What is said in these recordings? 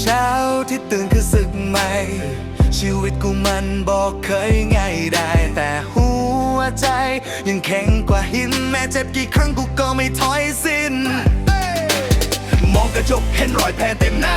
เช้าที่ตื่นคือสึกใหม่ ชีวิตกูมันบอกเคยง่ายได้ แต่หัวใจยังแข็งกว่าหิน แม้เจ็บกี่ครั้งกูก็ไม่ถอยสิ้น มองกระจกเห็นรอยแผลเต็มหน้า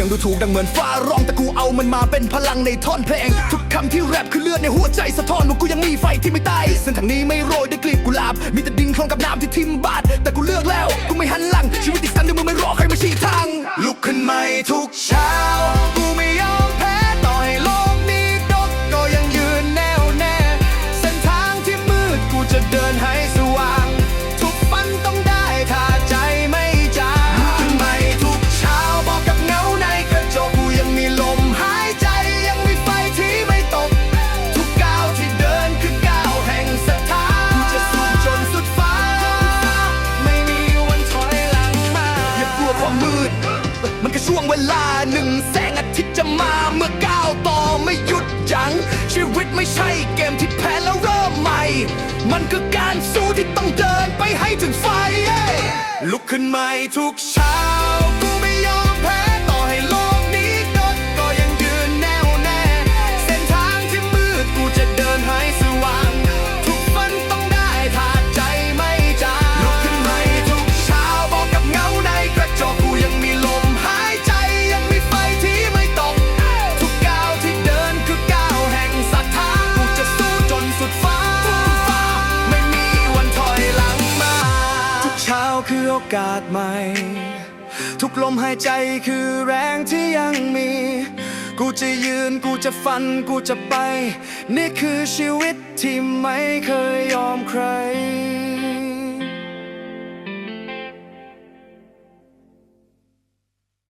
สียงดูถูกดังเหมือนฟ้าร้องแต่กูเอามันมาเป็นพลังในท่อนเพลง ทุกคำที่แรปคือเลือดในหัวใจสะท้อนว่ากูยังมีไฟที่ไม่ตายเส้นทางนี้ไม่โรยด้วยกลีบกุหลาบ มีแต่ดินคลองกับน้ำที่ทิ่มบาดแต่กูเลือกแล้วกูไม่หันหลังชีวิตติดสันด้วยมือไม่รอใครมาชี้ทางลุกขึ้นใหม่ทุกเช้า ช่วงเวลาหนึ่งแสงอาทิตย์จะมาเมื่อก้าวต่อไม่หยุดยัง้งชีวิตไม่ใช่เกมที่แพ้แล้วเริ่มใหม่ มันคือการสู้ที่ต้องเดินไปให้ถึงไฟ ลุกขึ้นใหม่ทุกเช้า อกาสใหม่ ทุกลมหายใจคือแรงที่ยังมี กูจะยืนกูจะฟันกูจะไป นี่คือชีวิตที่ไม่เคยยอมใคร